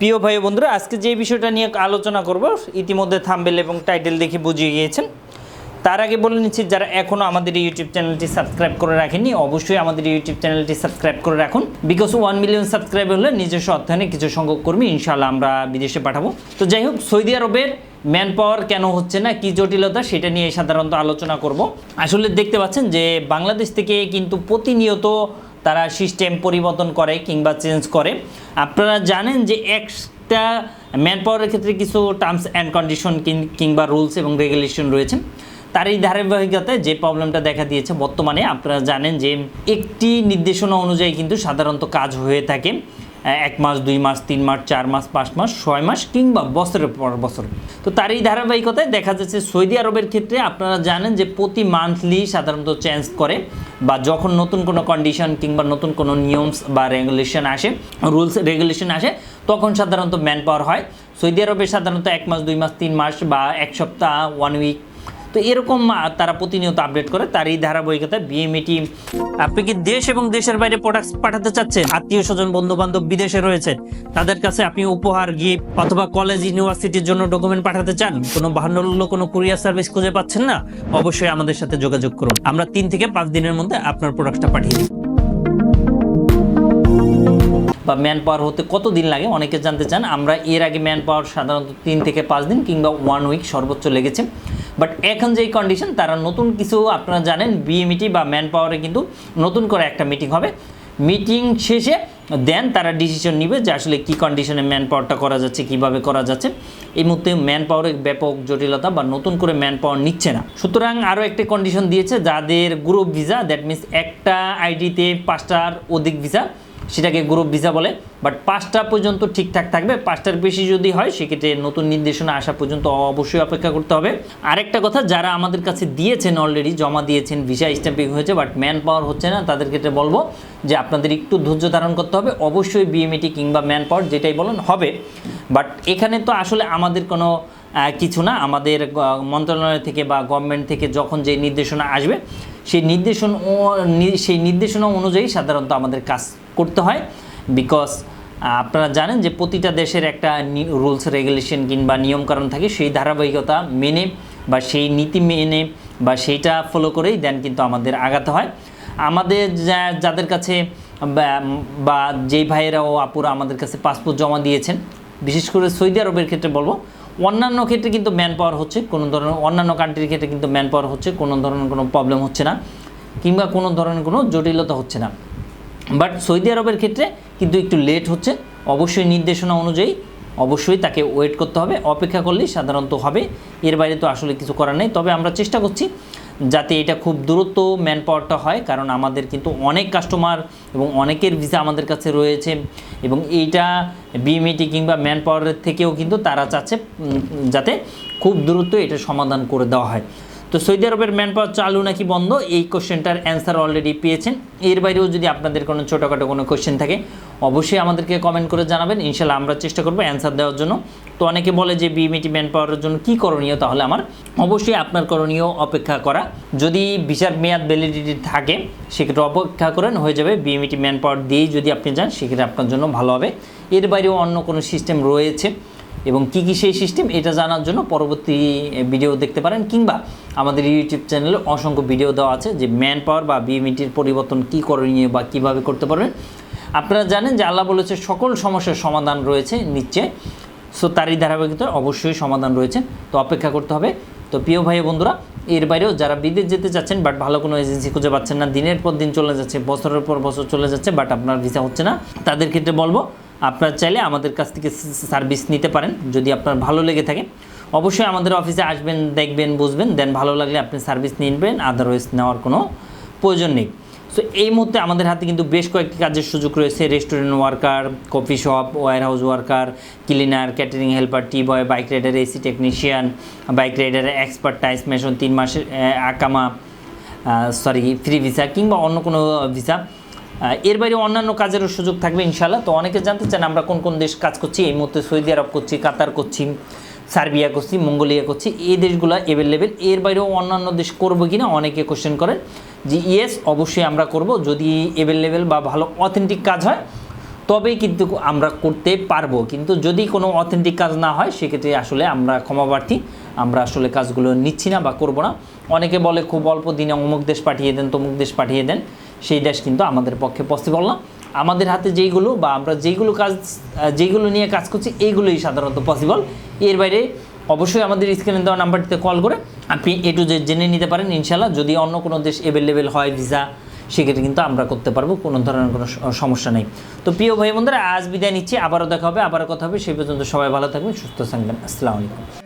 প্রিয় ভাই বন্ধুরা, আজকে যে বিষয়টা নিয়ে আলোচনা করব, ইতিমধ্যে থাম্বেল এবং টাইটেল দেখে বুঝিয়ে গিয়েছেন। তার আগে বলে নিচ্ছি, যারা এখনও আমাদের ইউটিউব চ্যানেলটি সাবস্ক্রাইব করে রাখেননি, অবশ্যই আমাদের ইউটিউব চ্যানেলটি সাবস্ক্রাইব করে রাখুন। বিকজ ওয়ান মিলিয়ন সাবস্ক্রাইব হলে নিজস্ব অর্থায়নে কিছু সংখ্যক কর্মী ইনশাল্লাহ আমরা বিদেশে পাঠাবো। তো যাই হোক, সৌদি আরবের ম্যান পাওয়ার কেন হচ্ছে না, কি জটিলতা সেটা নিয়ে সাধারণত আলোচনা করব। আসলে দেখতে পাচ্ছেন যে বাংলাদেশ থেকে কিন্তু প্রতিনিয়ত তারা সিস্টেম পরিবর্তন করে কিংবা চেঞ্জ করে। আপনারা জানেন যে একটা ম্যান পাওয়ারের ক্ষেত্রে কিছু টার্মস অ্যান্ড কন্ডিশন কিংবা রুলস এবং রেগুলেশন রয়েছে। তার এই ধারাবাহিকতায় যে প্রবলেমটা দেখা দিয়েছে বর্তমানে, আপনারা জানেন যে একটি নির্দেশনা অনুযায়ী কিন্তু সাধারণত কাজ হয়ে থাকে। এক মাস, দুই মাস, তিন মাস, চার মাস, পাঁচ মাস, ছয় মাস কিংবা বছরের পর বছর। তো তার এই ধারাবাহিকতায় দেখা যাচ্ছে সৌদি আরবের ক্ষেত্রে আপনারা জানেন যে প্রতি মান্থলি সাধারণত চেঞ্জ করে বা যখন নতুন কোনো কন্ডিশন কিংবা নতুন কোনো নিয়মস বা রেগুলেশন আসে রুলস রেগুলেশন আসে, তখন সাধারণত ম্যান পাওয়ার হয়। সৌদি আরবে সাধারণত এক মাস, দুই মাস, তিন মাস বা এক সপ্তাহ ওয়ান উইক তো এরকম তারা প্রতিনিয়ত আপডেট করে। তার এই ধারাবাহিকতা বিএমইটি আপনি কি দেশ এবং দেশের বাইরে প্রোডাক্টস পাঠাতে চাচ্ছেন? আত্মীয় স্বজন বন্ধু বান্ধব বিদেশে রয়েছে। তাদের কাছে আপনি উপহার গিফট অথবা কলেজ ইউনিভার্সিটির জন্য ডকুমেন্ট পাঠাতে চান? কোনো বাহান্ন কোনো কুরিয়ার সার্ভিস খুঁজে পাচ্ছেন না? অবশ্যই আমাদের সাথে যোগাযোগ করুন। আমরা তিন থেকে পাঁচ দিনের মধ্যে আপনার প্রোডাক্টটা পাঠিয়ে দিই। বা ম্যান পাওয়ার হতে কত দিন লাগে? অনেকে জানতে চান। আমরা এর আগে ম্যান পাওয়ার সাধারণত তিন থেকে পাঁচ দিন কিংবা ওয়ান উইক সর্বোচ্চ লেগেছে। বাট এখন যেই কন্ডিশন তারা নতুন কিছু আপনারা জানেন বিএমইটি বা ম্যান পাওয়ারে কিন্তু নতুন করে একটা মিটিং হবে। মিটিং শেষে দেন তারা ডিসিশন নিবে যে আসলে কী কন্ডিশনে ম্যান পাওয়ারটা করা যাচ্ছে, কীভাবে করা যাচ্ছে। এই মুহূর্তে ম্যান পাওয়ারের ব্যাপক জটিলতা বা নতুন করে ম্যান পাওয়ার নিচ্ছে না। সুতরাং আরও একটা কন্ডিশন দিয়েছে যাদের গ্রুপ ভিসা দ্যাট মিন্স একটা আইডিতে পাঁচটার অধিক ভিসা সেটাকে গ্রুপ ভিসা বলে বাট পাঁচটা পর্যন্ত ঠিকঠাক থাকবে। পাঁচটার বেশি যদি হয়, সেক্ষেত্রে নতুন নির্দেশনা আসা পর্যন্ত অবশ্যই অপেক্ষা করতে হবে। আরেকটা কথা, যারা আমাদের কাছে দিয়েছেন অলরেডি জমা দিয়েছেন ভিসা স্ট্যাম্পিং হয়েছে বাট ম্যান পাওয়ার হচ্ছে না, তাদের ক্ষেত্রে বলব যে আপনাদের একটু ধৈর্য ধারণ করতে হবে। অবশ্যই বিএমএটি কিংবা ম্যান পাওয়ার যেটাই বলেন, হবে। বাট এখানে তো আসলে আমাদের কোনো কিছু না, আমাদের মন্ত্রণালয় থেকে বা গভর্নমেন্ট থেকে যখন যে নির্দেশনা আসবে, সেই নির্দেশন সেই নির্দেশনা অনুযায়ী সাধারণত আমাদের কাজ করতে হয়। বিকজ আপনারা জানেন যে প্রতিটা দেশের একটা রুলস রেগুলেশন কিংবা নিয়মকানুন থাকে, সেই ধারাবাহিকতা মেনে বা সেই নীতি মেনে বা সেইটা ফলো করেই দেন কিন্তু আমাদের আগাতে হয়। আমাদের যাদের কাছে বা- যেই ভাইয়েরা ও আপুরা আমাদের কাছে পাসপোর্ট জমা দিয়েছেন, বিশেষ করে সৌদি আরবের ক্ষেত্রে বলব অন্যান্য ক্ষেত্রে কিন্তু ম্যান পাওয়ার হচ্ছে, কোনো ধরনের, অন্যান্য কান্ট্রির ক্ষেত্রে কিন্তু ম্যান পাওয়ার হচ্ছে, কোনো ধরনের কোনো প্রবলেম হচ্ছে না, কিংবা কোনো ধরনের কোনো জটিলতা হচ্ছে না। বাট সৌদি আরবের ক্ষেত্রে কিন্তু একটু লেট হচ্ছে, অবশ্যই নির্দেশনা অনুযায়ী অবশ্যই তাকে ওয়েট করতে হবে, অপেক্ষা করলেই সাধারণত হবে, এর বাইরে তো আসলে কিছু করার নেই। তবে আমরা চেষ্টা করছি যাতে এটা খুব দূরত্ব ম্যান পাওয়ারটা হয়, কারণ আমাদের কিন্তু অনেক কাস্টমার এবং অনেকের ভিসা আমাদের কাছে রয়েছে এবং এইটা বিএমইটি কিংবা ম্যান পাওয়ারের থেকেও কিন্তু তারা চাচ্ছে যাতে খুব দ্রুত এটা সমাধান করে দেওয়া হয়। তো সৌদি আরবের ম্যান পাওয়ার চালু নাকি বন্ধ? এই কোশ্চেনটার অ্যান্সার অলরেডি পেয়েছেন। এর বাইরেও যদি আপনাদের কোনো ছোটোখাটো কোনো কোশ্চেন থাকে, অবশ্যই আমাদেরকে কমেন্ট করে জানাবেন। ইনশাল্লাহ আমরা চেষ্টা করব অ্যান্সার দেওয়ার জন্য। তো অনেকে বলে যে বিএমইটি ম্যান পাওয়ারের জন্য কী করণীয় তাহলে আমার? অবশ্যই আপনার করণীয় অপেক্ষা করা। যদি ভিসার মেয়াদ ভ্যালিডিটি থাকে, সেক্ষেত্রে অপেক্ষা করেন, হয়ে যাবে বিএমইটি ম্যান পাওয়ার দিয়েই যদি আপনি যান, সেক্ষেত্রে আপনার জন্য ভালো হবে। এর বাইরেও অন্য কোনো সিস্টেম রয়েছে। এবং কী কী সেই সিস্টেম, এটা জানার জন্য পরবর্তী ভিডিও দেখতে পারেন, কিংবা আমাদের ইউটিউব চ্যানেলে অসংখ্য ভিডিও দেওয়া আছে যে ম্যান পাওয়ার বা বিএমইটির পরিবর্তন কী করণীয় বা কীভাবে করতে পারবেন। আপনারা জানেন যে আল্লাহ বলেছে সকল সমস্যার সমাধান রয়েছে নিচে। সো তারই ধারাবাহিকতায় অবশ্যই সমাধান রয়েছে। তো অপেক্ষা করতে হবে। তো প্রিয় ভাই বন্ধুরা, এর বাইরেও যারা বিদেশ যেতে চাচ্ছেন বাট ভালো কোনো এজেন্সি খুঁজে পাচ্ছেন না, দিনের পর দিন চলে যাচ্ছে, বছরের পর বছর চলে যাচ্ছে বাট আপনার ভিসা হচ্ছে না, তাদের ক্ষেত্রে বলব আপনারা চাইলে আমাদের কাছ থেকে সার্ভিস নিতে পারেন যদি আপনার ভালো লেগে থাকে। অবশ্যই আমাদের অফিসে আসবেন, দেখবেন, বুঝবেন, দেন ভালো লাগলে আপনি সার্ভিস নিবেন আদারওয়াইজ নেওয়ার কোনো প্রয়োজন নেই। সো এই মুহূর্তে আমাদের হাতে কিন্তু বেশ কয়েকটি কাজের সুযোগ রয়েছে restaurant worker coffee shop warehouse worker cleaner catering helper tea boy bike rider AC technician bike rider expert tiles mason তিন মাসের আকামা সরি ফ্রি ভিসা কিংবা অন্য কোনো ভিসা এর বাইরে অন্যান্য কাজেরও সুযোগ থাকবে ইনশাল্লাহ তো অনেকে জানতে চান আমরা কোন কোন দেশ কাজ করছি। এই মুহূর্তে সৌদি আরব করছি, কাতার করছি, সার্বিয়া করছি, মঙ্গোলিয়া করছি, এই দেশগুলো অ্যাভেলেবেল এর বাইরেও অন্যান্য দেশ করব কি না অনেকে কোশ্চেন করেন যে ইয়েস অবশ্যই আমরা করব। যদি অ্যাভেলেবেল বা ভালো অথেন্টিক কাজ হয়, তবেই কিন্তু আমরা করতে পারব। কিন্তু যদি কোনো অথেন্টিক কাজ না হয়, সেক্ষেত্রে আসলে আমরা ক্ষমাপ্রার্থী আমরা আসলে কাজগুলো নিচ্ছি না বা করব না। অনেকে বলে, খুব অল্প দিনে অমুক দেশ পাঠিয়ে দেন, তমুক দেশ পাঠিয়ে দেন। সেই দেশ কিন্তু আমাদের পক্ষে পসিবল না। আমাদের হাতে যেইগুলো বা আমরা যেইগুলো কাজ, যেইগুলো নিয়ে কাজ করছি এইগুলোই সাধারণত পসিবল এর বাইরে অবশ্যই আমাদের স্ক্রিনে দেওয়া নাম্বারটিতে কল করে আপনি এ টু জেড জেনে নিতে পারেন ইনশাল্লাহ যদি অন্য কোনো দেশ অ্যাভেলেবেল হয় ভিসা সেক্ষেত্রে কিন্তু আমরা করতে পারব, কোনো ধরনের কোনো সমস্যা নেই। তো প্রিয় ভাই বন্ধুরা আজ বিদায় নিচ্ছি, আবারও দেখা হবে, আবারও কথা হবে। সেই পর্যন্ত সবাই ভালো থাকবেন, সুস্থ থাকবেন। আসসালামু আলাইকুম।